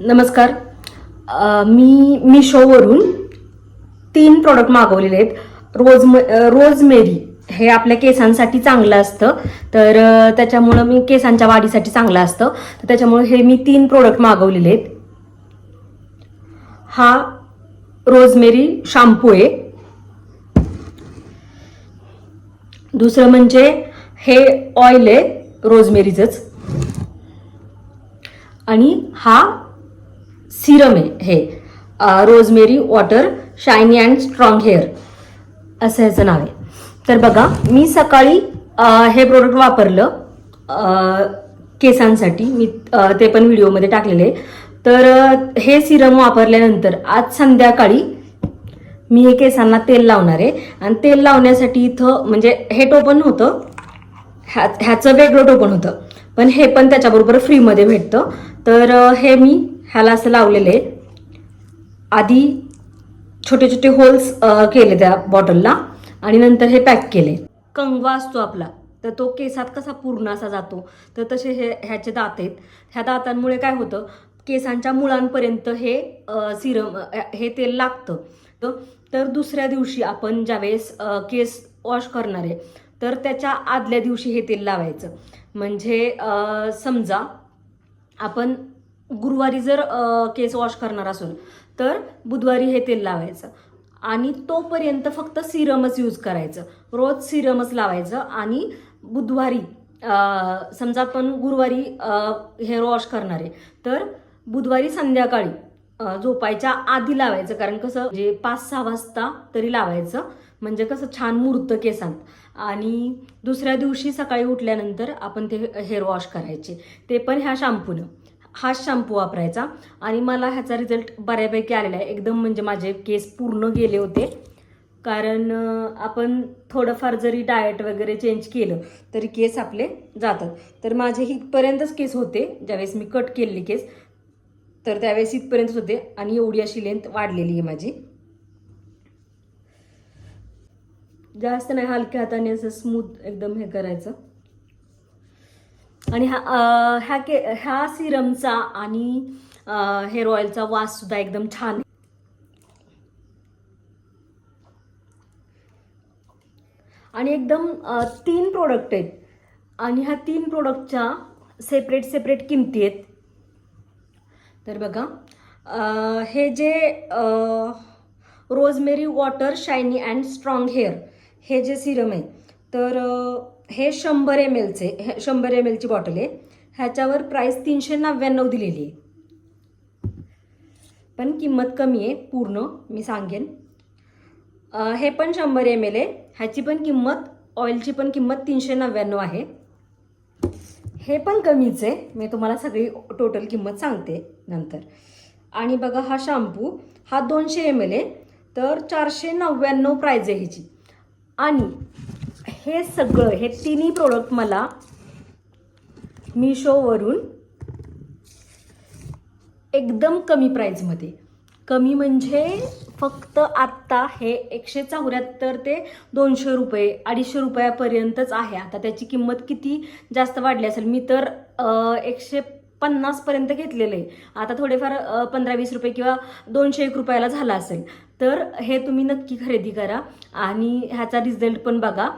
नमस्कार. मी मिशोवरून तीन प्रोडक्ट मागवलेले आहेत. रोज रोजमेरी हे आपल्या केसांसाठी चांगलं असतं. तर त्याच्यामुळं मी केसांच्या वाढीसाठी चांगलं असतं. तर त्याच्यामुळे हे मी तीन प्रोडक्ट मागवलेले आहेत. हा रोजमेरी शॅम्पू आहे. दुसरं म्हणजे हे ऑइल आहे रोजमेरीचंच आणि हा सिरम आहे हे. Rosemary water shiny and strong hair. असं ह्याचं नाव आहे. तर बघा मी सकाळी हे प्रोडक्ट वापरलं केसांसाठी. मी ते पण व्हिडिओमध्ये टाकलेले तर हे सिरम वापरल्यानंतर आज संध्याकाळी मी हे केसांना तेल लावणार आहे. आणि तेल लावण्यासाठी इथं म्हणजे हे टोपण होतं ह्या ह्याचं वेगळं टोपण होतं. पण हे पण त्याच्याबरोबर फ्रीमध्ये भेटतं. तर हे मी ह्याला असं लावलेले आधी छोटे छोटे होल्स केले त्या बॉटलला आणि नंतर हे पॅक केले. कंगवा असतो आपला तर तो केसात कसा पूर्ण असा जातो तर तसे हे ह्याचे दात आहेत. ह्या दातांमुळे काय होतं केसांच्या मुळांपर्यंत हे सिरम हे तेल लागतं. तर- तर दुसऱ्या दिवशी आपण ज्यावेळेस केस वॉश करणार आहे तर त्याच्या आदल्या दिवशी हे तेल लावायचं. म्हणजे समजा आपण गुरुवारी जर केस वॉश करणार असून तर बुधवारी हे तेल लावायचं. आणि तोपर्यंत फक्त सिरमच यूज करायचं. रोज सिरमच लावायचं आणि बुधवारी समजा आपण गुरुवारी हेअर वॉश करणार आहे तर बुधवारी संध्याकाळी झोपायच्या आधी लावायचं. कारण कसं म्हणजे पाच सहा वाजता तरी लावायचं. म्हणजे कसं छान मुरतं केसांत. आणि दुसऱ्या दिवशी सकाळी उठल्यानंतर आपण ते हेअर वॉश करायचे. ते पण ह्या शॅम्पूनं. हा शॅम्पू वापरायचा. आणि मला ह्याचा रिझल्ट बऱ्यापैकी आलेला आहे. एकदम म्हणजे माझे केस पूर्ण गेले होते. कारण आपण थोडंफार जरी डाएट वगैरे चेंज केलं तरी केस आपले जातात. तर माझे इथपर्यंतच केस होते. ज्यावेळेस मी कट केलेली केस तर त्यावेळेस इथपर्यंतच होते. आणि एवढी अशी लेंथ वाढलेली आहे माझी. जास्त नाही हलक्या हाताने असं स्मूथ एकदम हे करायचं. आणि हा ह्या के ह्या सिरमचा आणि हेअर ऑइलचा वास सुद्धा एकदम छान आहे. आणि एकदम तीन प्रोडक्ट आहेत. आणि ह्या तीन प्रोडक्टच्या सेपरेट सेपरेट किमती आहेत. तर बघा हे जे rosemary water shiny and strong hair हे जे सिरम आहे तर हे शंभर एम एलचे हे शंभर एम एलची बॉटल आहे. ह्याच्यावर प्राईस तीनशे नव्याण्णव दिलेली आहे. पण किंमत कमी आहे पूर्ण मी सांगेन. हे पण शंभर एम एल आहे. ह्याची पण किंमत ऑइलची पण किंमत तीनशे नव्याण्णव आहे. हे पण कमीच आहे. मी तुम्हाला सगळी टोटल किंमत सांगते नंतर. आणि बघा हा शॅम्पू हा दोनशे एम एल आहे. तर चारशे नव्याण्णव प्राईज आहे ह्याची. आणि हे सगळं हे तिन्ही प्रोडक्ट मला मिशोवरून एकदम कमी प्राईजमध्ये कमी म्हणजे फक्त आत्ता हे एकशे चौऱ्याहत्तर ते दोनशे रुपये अडीचशे रुपयापर्यंतच आहे. आता त्याची किंमत किती जास्त वाढली असेल मी तर एकशे पन्नासपर्यंत घेतलेलं आहे. आता थोडेफार पंधरा वीस रुपये किंवा दोनशे एक रुपयाला झाला असेल. तर हे तुम्ही नक्की खरेदी करा आणि ह्याचा रिझल्ट पण बघा.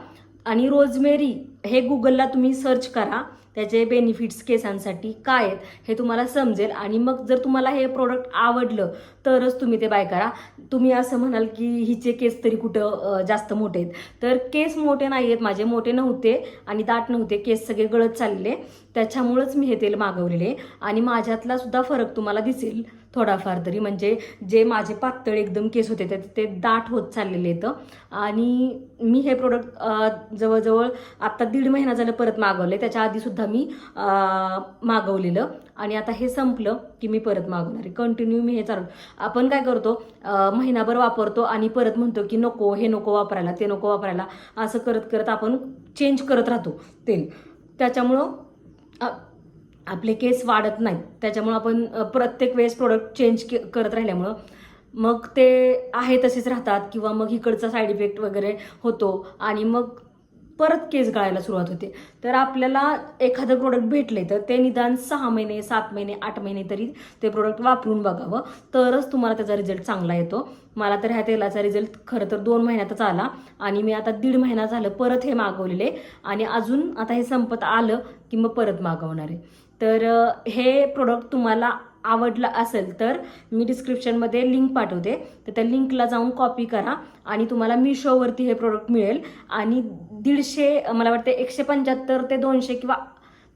आणि रोजमेरी हे गुगलला तुम्ही सर्च करा. त्याचे बेनिफिट्स केसांसाठी काय आहेत हे तुम्हाला समजेल. आणि मग जर तुम्हाला हे प्रोडक्ट आवडलं तरच तुम्ही ते बाय करा. तुम्ही असं म्हणाल की हिचे केस तरी कुठं जास्त मोठे आहेत. तर केस मोठे नाही आहेत. माझे मोठे नव्हते आणि दाट नव्हते. केस सगळे गळत चाललेले त्याच्यामुळंच मी हे तेल मागवलेले आणि माझ्यातला सुद्धा फरक तुम्हाला दिसेल. थोडाफार तरी. म्हणजे जे माझे पातळ एकदम केस होते ते ते दाट होत चाललेले आहेत. आणि मी हे प्रोडक्ट जवळजवळ आत्ता दीड महिना झालं परत मागवले त्याच्या आधीसुद्धा मी मागवलेलं. आणि आता हे संपलं की मी परत मागवणार आहे. कंटिन्यू मी हे चालू. आपण काय करतो महिनाभर वापरतो आणि परत म्हणतो की नको हे नको वापरायला ते नको वापरायला. असं करत करत आपण चेंज करत राहतो तेल. त्याच्यामुळं आपले केस वाढत नाहीत. त्याच्यामुळं आपण प्रत्येक वेळेस प्रोडक्ट चेंज के करत राहिल्यामुळं मग ते आहे तसेच राहतात किंवा मग इकडचा साईड इफेक्ट वगैरे होतो आणि मग परत केस गळायला सुरुवात होते. तर आपल्याला एखादं प्रोडक्ट भेटले तर ते निदान सहा महिने सात महिने आठ महिने तरी ते प्रोडक्ट वापरून बघावं. तरच तुम्हाला त्याचा रिझल्ट चांगला येतो. मला तर ह्या तेलाचा रिझल्ट खरं तर दोन महिन्यातच आला आणि मी आता दीड महिना झालं परत हे मागवलेले आणि अजून आता हे संपत आलं की मग परत मागवणार आहे. तर हे प्रोडक्ट तुम्हाला आवडलं असेल तर मी डिस्क्रिप्शनमध्ये लिंक पाठवते. तर त्या लिंकला जाऊन कॉपी करा आणि तुम्हाला मिशोवरती हे प्रोडक्ट मिळेल. आणि दीडशे मला वाटते एकशे पंच्याहत्तर ते दोनशे किंवा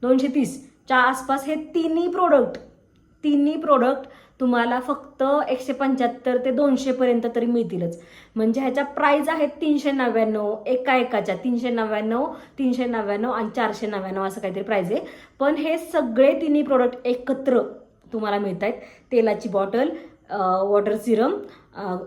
दोनशे तीसच्या आसपास हे तिन्ही प्रोडक्ट तिन्ही प्रोडक्ट तुम्हाला फक्त एकशे पंच्याहत्तर ते दोनशेपर्यंत तरी मिळतीलच. म्हणजे ह्याच्या प्राईज आहेत तीनशे नव्याण्णव एका एकाच्या तीनशे नव्याण्णव तीनशे नव्याण्णव आणि चारशे नव्याण्णव असं काहीतरी प्राईज आहे. पण हे सगळे तिन्ही प्रोडक्ट एकत्र तुम्हाला मिळत आहेत तेलाची बॉटल वॉटर सिरम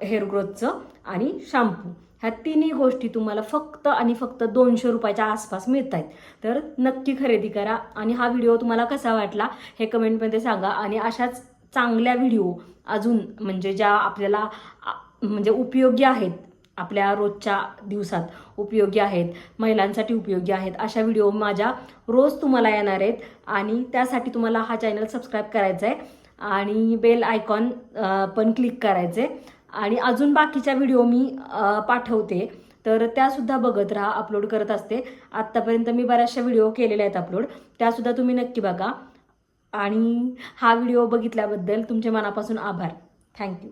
हेअर ग्रोथचं आणि शॅम्पू ह्या तिन्ही गोष्टी तुम्हाला फक्त आणि फक्त दोनशे रुपयाच्या आसपास मिळत आहेत तर नक्की खरेदी करा आणि हा व्हिडिओ तुम्हाला कसा वाटला हे कमेंटमध्ये सांगा आणि अशाच चांगल्या व्हिडिओ अजून म्हणजे ज्या आपल्याला म्हणजे उपयोगी आहेत आपल्या रोजच्या दिवसात उपयोगी आहेत महिलांसाठी उपयोगी आहेत. अशा व्हिडिओ माझ्या रोज तुम्हाला येणार आहेत आणि त्यासाठी तुम्हाला हा चॅनल सबस्क्राईब करायचा आहे आणि बेल आयकॉन पण क्लिक करायचं आहे आणि अजून बाकीच्या व्हिडिओ मी पाठवते. तर त्यासुद्धा बघत राहा अपलोड करत असते. आत्तापर्यंत मी बऱ्याचशा व्हिडिओ केलेल्या आहेत अपलोड त्यासुद्धा तुम्ही नक्की बघा. आणि हा व्हिडिओ बघितल्याबद्दल तुमचे मनापासून आभार. थँक्यू